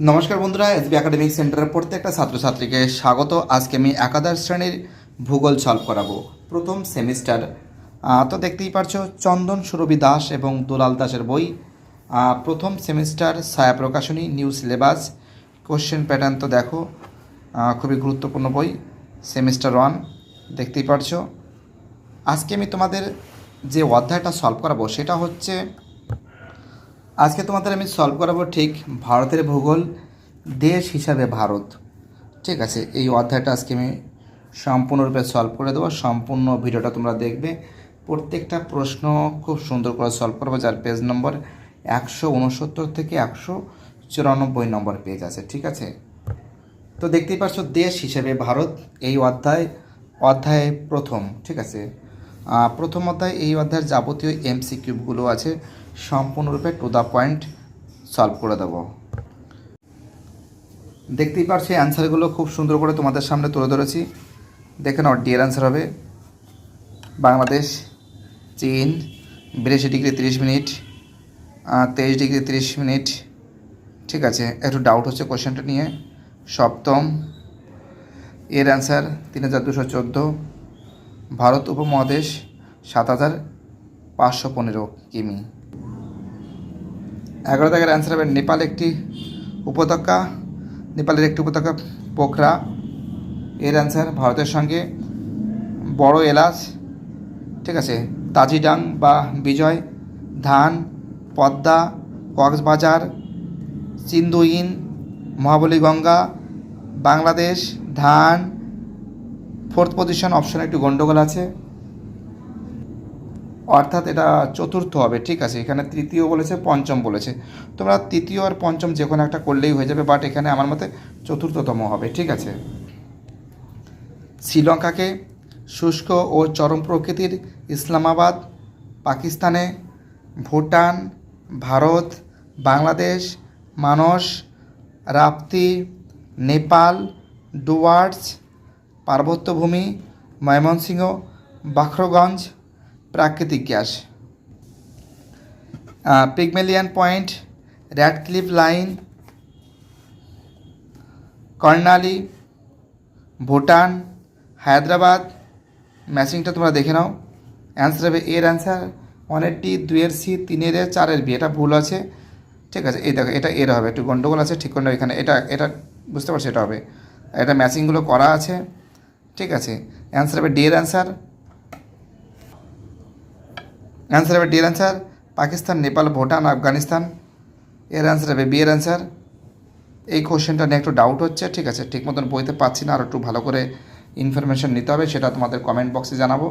নমস্কার বন্ধুরা, SB academic সেন্টারের প্রত্যেকটা ছাত্রছাত্রীকে স্বাগত। আজকে আমি একাদশ শ্রেণির ভূগোল সলভ করাবো, প্রথম সেমিস্টার তো দেখতেই পারছ, চন্দন সুরভি দাস এবং দুলাল দাসের বই। প্রথম semester Chhaya Prakashani new syllabus question pattern তো দেখো খুবই গুরুত্বপূর্ণ বই সেমিস্টার ওয়ান দেখতেই পারছ। আজকে আমি তোমাদের যে অধ্যায়টা সলভ করাবো, সেটা হচ্ছে আজকে তোমাদের আমি সলভ করাবো ঠিক ভারতের ভূগোল, দেশ হিসাবে ভারত। ঠিক আছে, এই অধ্যায়টা আজকে আমি সম্পূর্ণরূপে সলভ করে দেবো। সম্পূর্ণ ভিডিওটা তোমরা দেখবে। প্রত্যেকটা প্রশ্ন খুব সুন্দর করে সলভ করব, যার পেজ নম্বর একশো উনসত্তর থেকে একশো চুরানব্বই নম্বর পেজ আছে, ঠিক আছে? তো দেখতেই পাচ্ছ, দেশ হিসেবে ভারত, এই অধ্যায়, অধ্যায়ে প্রথম, ঠিক আছে? প্রথম অধ্যায় এই অধ্যায়ের যাবতীয় এমসি কিউবগুলো আছে, সম্পূর্ণরূপে টু দ্য পয়েন্ট সলভ করে দেবো। দেখতেই পারছি অ্যান্সারগুলো খুব সুন্দর করে তোমাদের সামনে তুলে ধরেছি। দেখে নাও ডিয়ার অ্যান্সার হবে, বাংলাদেশ, চীন, বিরাশি ডিগ্রি তিরিশ মিনিট তেইশ ডিগ্রি তিরিশ মিনিট, ঠিক আছে, একটু ডাউট হচ্ছে কোশ্চেনটা নিয়ে। সপ্তম, এর অ্যান্সার তিন হাজার দুশো চোদ্দ ভারত উপমহাদেশ সাত হাজার পাঁচশো পনেরো কিমি। এগারো দাগের অ্যান্সার হবে নেপাল একটি উপত্যকা। নেপালের একটি উপত্যকা পোখরা। এর অ্যান্সার ভারতের সঙ্গে বড় এলাচ। ঠিক আছে, তাজিডাং বা বিজয়, ধান, পদ্মা, কক্সবাজার সিন্ধুইন মহাবলী গঙ্গা বাংলাদেশ, ধান ফোর্থ পজিশন অপশনে একটু গন্ডগোল আছে। অর্থাৎ এটা চতুর্থ হবে, ঠিক আছে? এখানে তৃতীয় বলেছে, পঞ্চম বলেছে। তোমরা তৃতীয় আর পঞ্চম যে কোনো একটা করলেই হয়ে যাবে বাট এখানে আমার মতে চতুর্থতম হবে, ঠিক আছে? শ্রীলঙ্কাকে শুষ্ক ও চরম প্রকৃতির ইসলামাবাদ, পাকিস্তানে ভুটান, ভারত, বাংলাদেশ, মানস, রাপ্তি, নেপাল, ডুয়ার্স পার্বত্যভূমি ময়মনসিংহ, বাখরগঞ্জ, প্রাকৃতিক gas. Pygmalion Point Radcliffe Line Karnali, Bhutan, Hyderabad. ম্যাচিংটা তোমরা দেখে নাও। অ্যান্সার হবে এর অ্যান্সার ওয়ানের ডি দুইয়ের সি, তিনের এ, চারের বি। এটা ভুল আছে। ঠিক আছে, এই দেখো, এটা এর হবে। একটু গন্ডগোল আছে, ঠিক করে এখানে। এটা এটা বুঝতে পারছ, এটা হবে। এটা ম্যাচিংগুলো করা আছে। ঠিক আছে। অ্যান্সার হবে ডি এর অ্যান্সার অ্যান্সার হবে ডি এর অ্যান্সার পাকিস্তান নেপাল ভুটান আফগানিস্তান এর অ্যান্সার হবে বি এর অ্যান্সার এই কোশ্চেনটা নিয়ে একটু ডাউট হচ্ছে, ঠিক আছে? ঠিক মতন বইতে পাচ্ছি না, আর একটু ভালো করে ইনফরমেশন নিতে হবে, সেটা তোমাদের কমেন্ট বক্সে জানাব।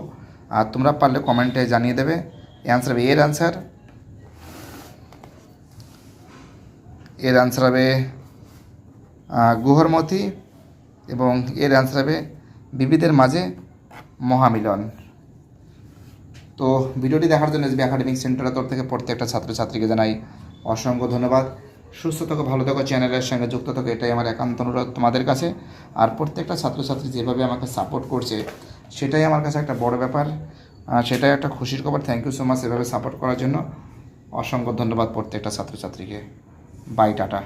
আর তোমরা পারলে কমেন্টে জানিয়ে দেবে। অ্যান্সার হবে এর অ্যান্সার এর অ্যান্সার হবে গুহরমতি এবং এর অ্যান্সার হবে বিবিদের মাঝে মহামিলন। তো ভিডিওটি দেখার জন্য এসবি একাডেমিক সেন্টারের তরফ থেকে প্রত্যেকটা ছাত্রছাত্রীকে জানাই অসংখ্য ধন্যবাদ। সুস্থ থাকো, ভালো থাকো, চ্যানেলের সঙ্গে যুক্ত থাকো, এটাই আমার একান্ত অনুরোধ তোমাদের কাছে। আর প্রত্যেকটা ছাত্রছাত্রী যেভাবে আমাকে সাপোর্ট করছে, সেটাই আমার কাছে একটা বড় ব্যাপার। সেটাই একটা খুশির খবর। থ্যাংক ইউ সো মাচ এভাবে সাপোর্ট করার জন্য। অসংখ্য ধন্যবাদ প্রত্যেকটা ছাত্রছাত্রীকে। By tata